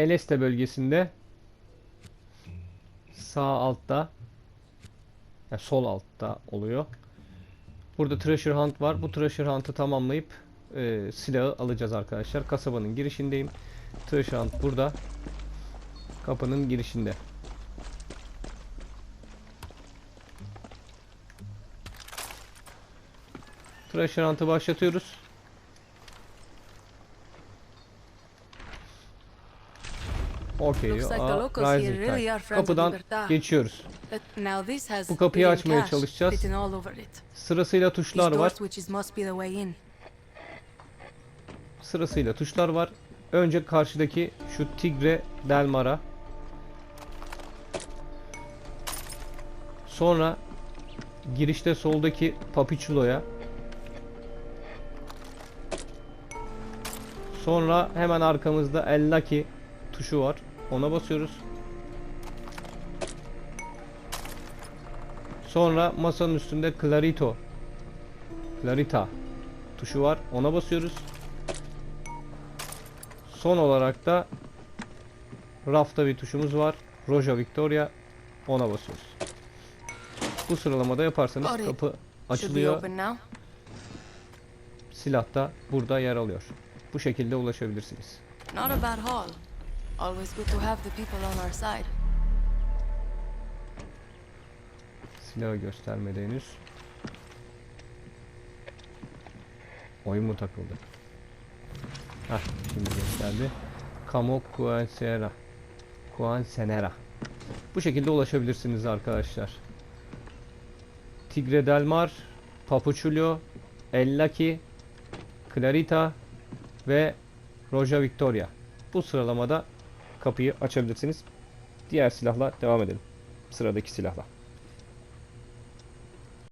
Eleste bölgesinde sağ altta yani sol altta oluyor. Burada Treasure Hunt var. Bu Treasure Hunt'ı tamamlayıp e, silahı alacağız arkadaşlar. Kasabanın girişindeyim. Treasure Hunt burada. Kapının girişinde. Treasure Hunt'ı başlatıyoruz. Aa, locals here Rising really are Kapıdan geçiyoruz. Bu kapıyı açmaya çalışacağız. Sırasıyla tuşlar var. Sırasıyla tuşlar var. Önce karşıdaki şu Tigre Delmar'a. Sonra girişte soldaki Papichulo'ya. Sonra hemen arkamızda El Lucky tuşu var. Ona basıyoruz. Sonra masanın üstünde Clarito Clarita tuşu var. Ona basıyoruz. Son olarak da rafta bir tuşumuz var. Roja Victoria ona basıyoruz. Bu sıralamada yaparsanız kapı açılıyor. Silah da burada yer alıyor. Bu şekilde ulaşabilirsiniz. Not a bad haul. Always good to have the people on our side. Silahı göstermedi henüz. Oyun mu takıldı? Hah şimdi gösterdi. Camo Cuancera. Cuancenera. Bu şekilde ulaşabilirsiniz arkadaşlar. Tigre del Mar, Papuchulio, El Lucky, Clarita ve Roja Victoria. Bu sıralamada kapıyı açabilirsiniz. Diğer silahla devam edelim. Sıradaki silahla.